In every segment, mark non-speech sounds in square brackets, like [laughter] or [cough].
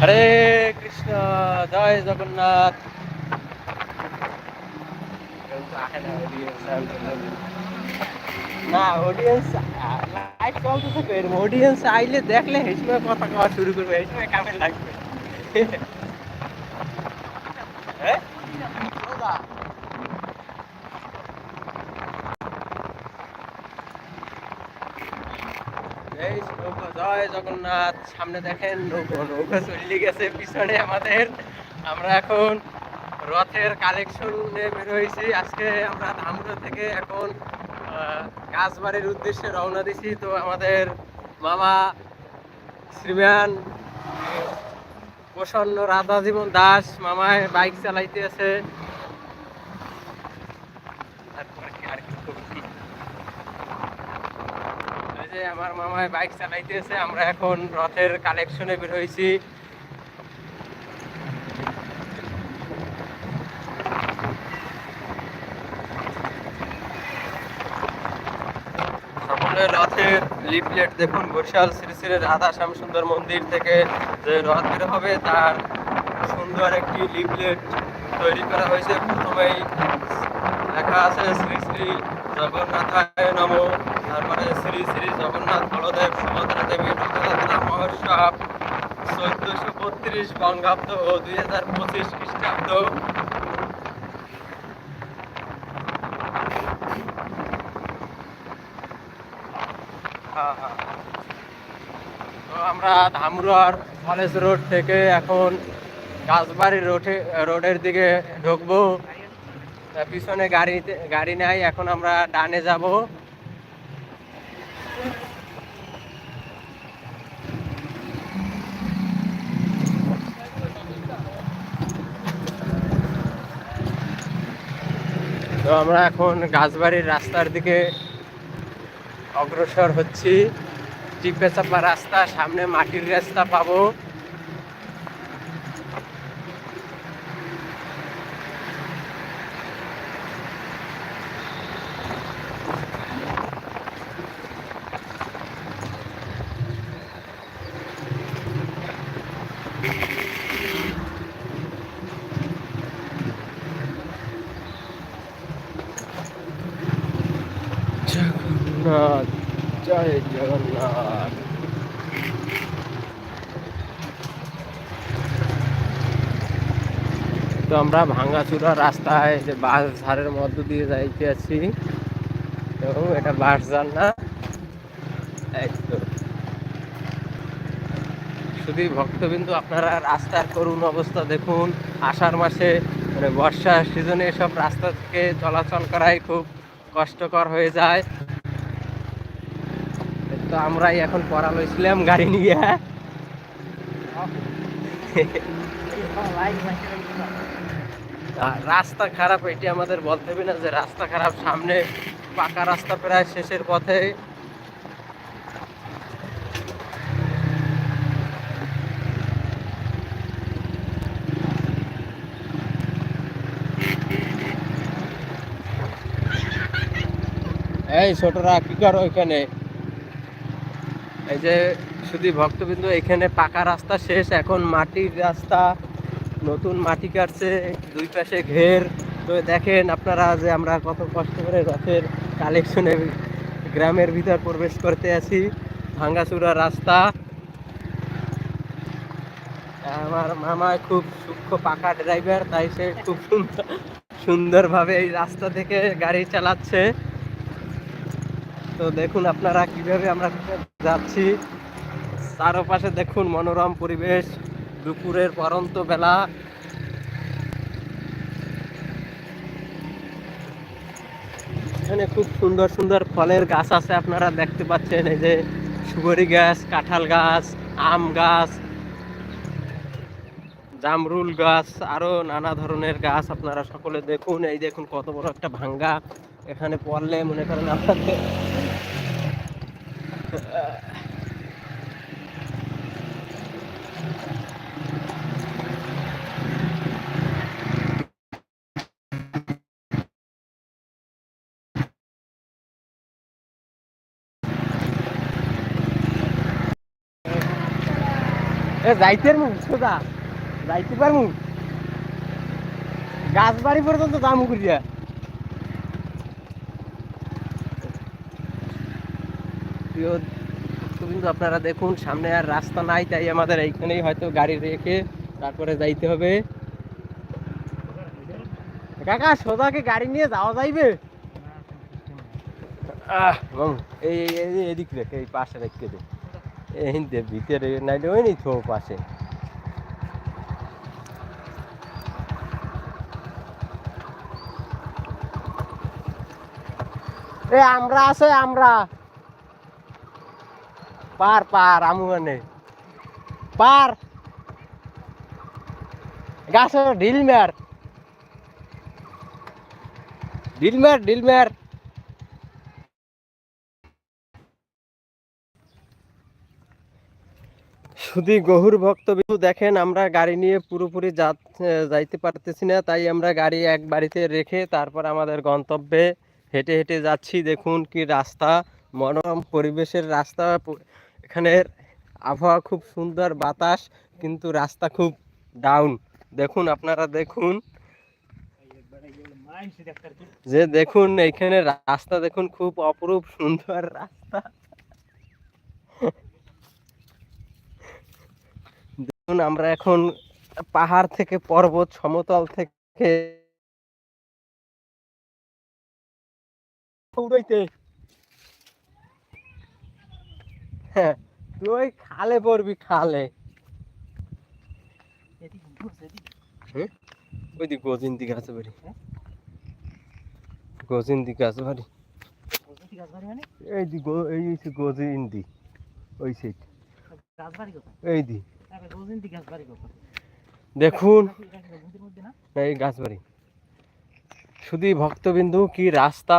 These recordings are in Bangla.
হরে কৃষ্ণ, জয় জগন্নাথ। না অডিয়েন্স লাইভ চলতে থাকবে অডিয়েন্স আইলে দেখলে এই সময় কথা কওয়া শুরু করবে এই সময় কামে লাগবে। এই নৌকো জয় জগন্নাথ, সামনে দেখেন নৌকো নৌকো চলে গেছে পিছনে আমাদের। আমরা এখন রথের কালেকশনে বেরোয়েছি আজকে আমরা ধামরা থেকে এখন কাজবাড়ির উদ্দেশ্যে রওনা দিছি। তো আমাদের মামা শ্রীমান প্রসন্ন রাধা জীবন দাস মামায় বাইক চালাইতে আছে তারপরে কি আর কি করবি? এই আমার মামায় বাইক চালাইতেছে, আমরা এখন রথের কালেকশনে বের হয়েছি রথের লিফলেট দেখুন, বরিশাল শ্রী শ্রী রাধা শ্যাম সুন্দর মন্দির থেকে যে রথ বের হবে, তার সুন্দর একটি লিফলেট তৈরি করা হয়েছে। প্রথমেই লেখা আছে শ্রী শ্রী জগন্নাথায় নম। শ্রী শ্রী জগন্নাথ বলদেব, সুভদ্রা রথযাত্রা মহোৎসব চোদ্দশো বত্রিশ বঙ্গাব্দ ও দুই হাজার পঁচিশ খ্রিস্টাব্দ। তো আমরা ধামরার কলেজ রোড থেকে এখন কাজবাড়ি রোডে রোডের দিকে ঢুকবো। পিছনে গাড়ি গাড়ি নাই, এখন আমরা ডানে যাব। তো আমরা এখন গাছবাড়ির রাস্তার দিকে অগ্রসর হচ্ছি। চিপে চাপা রাস্তা, সামনে মাটির রাস্তা পাবো জগন্নাথ জয় জগন্নাথ তো আমরা ভাঙ্গাচুরা রাস্তায় যে বাস ঝাড়ের মধ্য দিয়ে যাইতে আছি। এবং এটা বাস ঝাড় না? শুধু ভক্তবিন্দু আপনারা রাস্তার করুণ অবস্থা দেখুন। আষাঢ় মাসে মানে বর্ষার সিজনে এসব রাস্তা থেকে চলাচল করাই খুব কষ্টকর হয়ে যায়। তো আমরাই এখন পড়া লইছিলাম গাড়ি নিয়ে। [laughs] [laughs] রাস্তা খারাপ, এটি আমাদের বলতে হবে না যে রাস্তা খারাপ, সামনে পাকা রাস্তা প্রায় শেষের পথে। এই ছোটরা, কি করো এখানে? এই যে শুধু ভক্তবিন্দু, এখানে পাকা রাস্তা শেষ, এখন মাটির রাস্তা। নতুন মাটি কাটছে, দুই পাশে ঘের। তো দেখেন আপনারা যে আমরা কত কষ্ট করে রথের কালেকশনে গ্রামের ভিতর প্রবেশ করতে আছি। ভাঙ্গাচুরা রাস্তা। আমার মামা খুব সূক্ষ্ম পাকা ড্রাইভার তাই সে খুব সুন্দর, সুন্দরভাবে এই রাস্তা থেকে গাড়ি চালাচ্ছে। তো দেখুন আপনারা কীভাবে আমরা যাচ্ছি। চারপাশে দেখুন মনোরম পরিবেশ। দুপুরের পরন্ত বেলা। এখানে খুব সুন্দর সুন্দর ফলের গাছ আছে, আপনারা দেখতে পাচ্ছেন, এই যে সুগরি গাছ, কাঁঠাল গাছ, আম গাছ, জামরুল গাছ, আরও নানা ধরনের গাছ আপনারা সকলে দেখুন। এই দেখুন কত বড় একটা ভাঙ্গা। এখানে পড়লে মনে করেন আপনাদের যাইতে সোজা। যাইতে পারমু গাছ বাড়ি পর্যন্ত দাম করিয়া। প্রিয় কিন্তু আপনারা দেখুন সামনে আর রাস্তা নাই তাই আমাদের এইখানেই হয়তো গাড়ি রেখে তারপরে যাইতে হবে। কাকা সোজাকে গাড়ি নিয়ে যাওয়া যাইবে? আহ। এই এদিক রেখে এই পাশে রেখে দে। এই দে ভিতরে নাইলে ওই নি তো পাশে এ আমরা আছে আমরা। পার পার, আমু মানে পার। গাছ ঢিল মের ঢিল মের ঢিল মের শুধু গহুর ভক্ত দেখেন, আমরা গাড়ি নিয়ে পুরোপুরি যাইতে পারতেছি না, তাই আমরা গাড়ি এক বাড়িতে রেখে তারপর আমাদের গন্তব্যে হেঁটে হেঁটে যাচ্ছি। দেখুন কি রাস্তা, মনোরম পরিবেশের রাস্তা এখানের আবহাওয়া খুব সুন্দর, বাতাস, কিন্তু রাস্তা খুব ডাউন দেখুন আপনারা, দেখুন। যে দেখুন, এইখানে রাস্তা দেখুন, খুব অপরূপ সুন্দর রাস্তা। দেখুন আমরা এখন পাহাড় থেকে পর্বত সমতল থেকে উড়াইতে হ্যাঁ তুই খালে পড়বি খালে। ওই দিক গজিন্দি গাছ বাড়ি। গজিন্দি গাছ বাড়ি এই দি এই ওই সাইড এই দি দেখুন এই গাছবাড়ি শুধু ভক্তবিন্দু কি রাস্তা?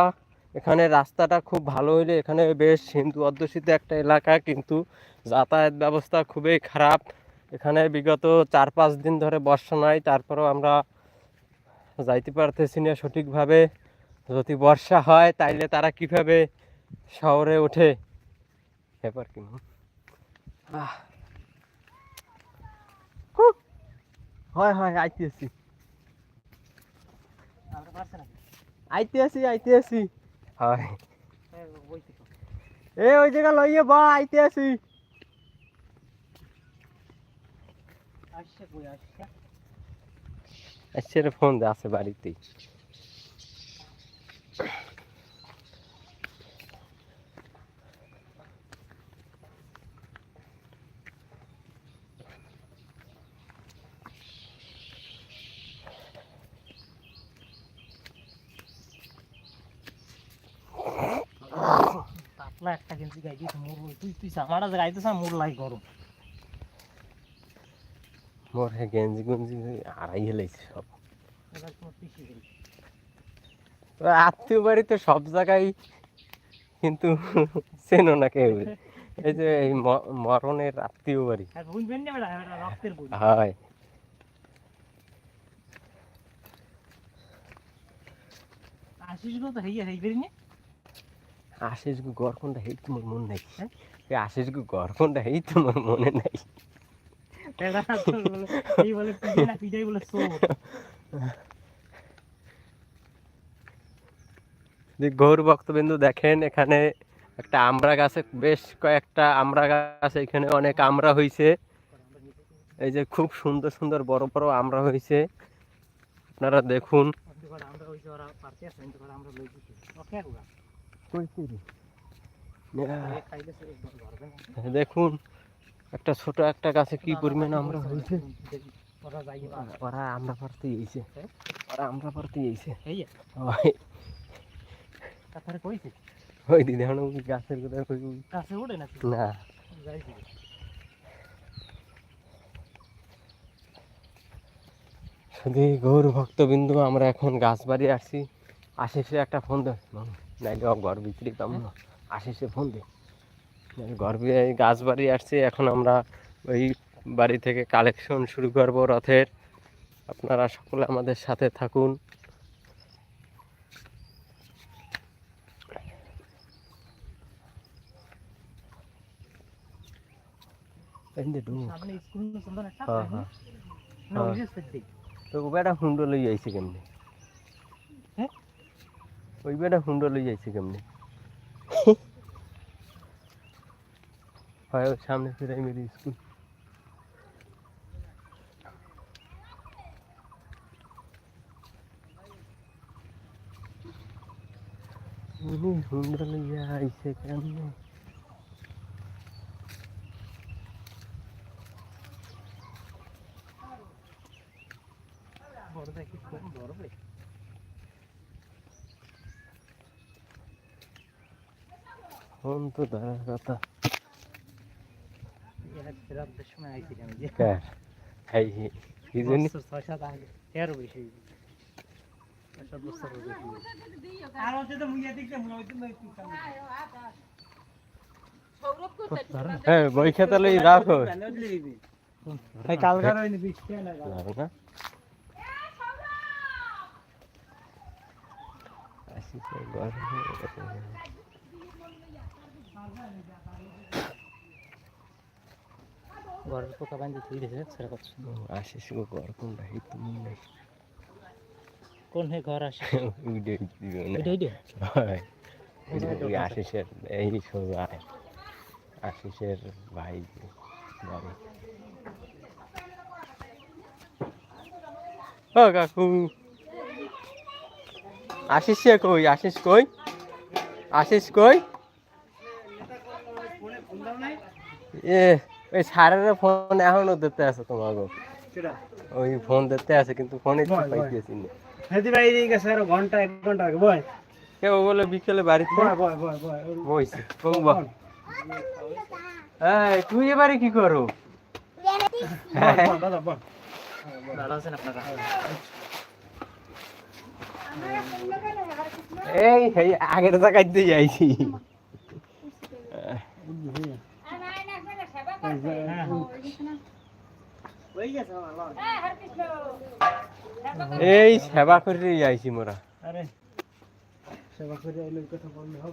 এখানে রাস্তাটা খুব ভালো হইলে এখানে বেশ হিন্দু অধ্যুষিত একটা এলাকা কিন্তু যাতায়াত ব্যবস্থা খুবই খারাপ। এখানে বিগত চার পাঁচ দিন ধরে বর্ষা নাই তারপরেও আমরা যাইতে পারতেছি না সঠিকভাবে। যদি বর্ষা হয় তাইলে তারা কীভাবে শহরে ওঠে? ব্যাপার কি? আহ। হু। হয় হয় আইতে আছি। আইতে আছি আইতে আছি। হয়। এ ওই জায়গা লইয়ে বা আইতে আছি। আসছে রে ফোন দে আছে বাড়িতেই। পাতলা একটা গেঞ্জি গাই দিয়েছে মোর তুই তুই আমার আজ গাইতেছ মোর লাই গরম। মোর হে গেঞ্জি গুঞ্জি হারাই হেলাইছে সব। আত্মীয় বাড়ি তো সব জায়গায় কিন্তু চেনো না কেউ। এই যে এই মরণের আত্মীয় বাড়ি। হয়। আশিস গো তো হেইয়া আশিস গু গড় কোনটা হেই তোমার মন নাই এই আশিস গু গড় কোনটা হেই তোমার মনে নাই? এই গৌর ভক্তবিন্দু দেখেন এখানে একটা আমড়া গাছে বেশ কয়েকটা আমড়া গাছ এখানে অনেক আমড়া হয়েছে এই যে খুব সুন্দর সুন্দর বড় বড় আমড়া হয়েছে আপনারা দেখুন। আমরা দেখুন একটা ছোট একটা গাছে কি পরিমাণ আমরা হয়েছে? ওরা আমরা পারতে এইছে ওরা আমরা পারতে এইছে হেইয়া ওই। তারপরে কইছে? ওই দিদি এখন গাছের কথা কই ওঠে না। না শুধু গৌর ভক্তবিন্দু আমরা এখন গাছ বাড়ি আসছি আশিসে একটা ফোন দে মামু, নাইলে ঘর ভিতরে পাবো না আশিসে ফোন দে ঘর গাছ বাড়ি আসছি এখন আমরা ওই বাড়ি থেকে কালেকশন শুরু করব রথের। আপনারা সকলে আমাদের সাথে থাকুন। হ্যাঁ হ্যাঁ। হ্যাঁ। তো বেটা হুন্ডো লই আইছে কেমনে? ওই বেটা হুন্ডো লই আইছে কেমনে? [laughs] হয় সামনে প্রাইমারি স্কুল উনি হুন্ডো লইয়া আইছে কেমনে? বড় দেখি কোন বড় রে ফোন তো ধরার কথা এরা ফেরার সময় আইছি আমি যে কার হাই কি জানি বছর ছয় সাত আগে এর বেশি ছয় সাত বছর বেশি আর হচ্ছে তো মুইয়া দেখতে মনে হইতো না একটু সামনে হ্যাঁ বই খাতা লই রাখো কালকার হইনি বৃষ্টি না যাবে না আসি তো গরম হয়ে গেছে। ঘরের পোকা বান্ধি তুই রেখে সেটা করছ আসিস গো ঘর কোনটা? এই তুমি নাই কোন হে ঘর আসে? না। হয়। আশিসের এই সব আশিসের ভাই বাড়ি। ও কাকু। আশিস কই? আশিস কই? আশিস কই? এ ওই সারের ফোন এখনও দিতে আছে তোমাকে। ওই ফোন দিতে আছে কিন্তু ফোনে। পাইতেছি না। হেদি ভাই এই গেছে আর ঘণ্টা এক ঘণ্টা আগে বয়। কেউ বলে বিকেলে বাড়িতে বয় বয় বয় বয়। বইছে বলবা এই তুই এবারে কি করো? দাদা বল আছেন আপনারা? এই আগের জায়গায় দিয়ে যাইছি এই সেবা করে যাইছি মোরা। আরে সেবা করে কথা বললে হবে।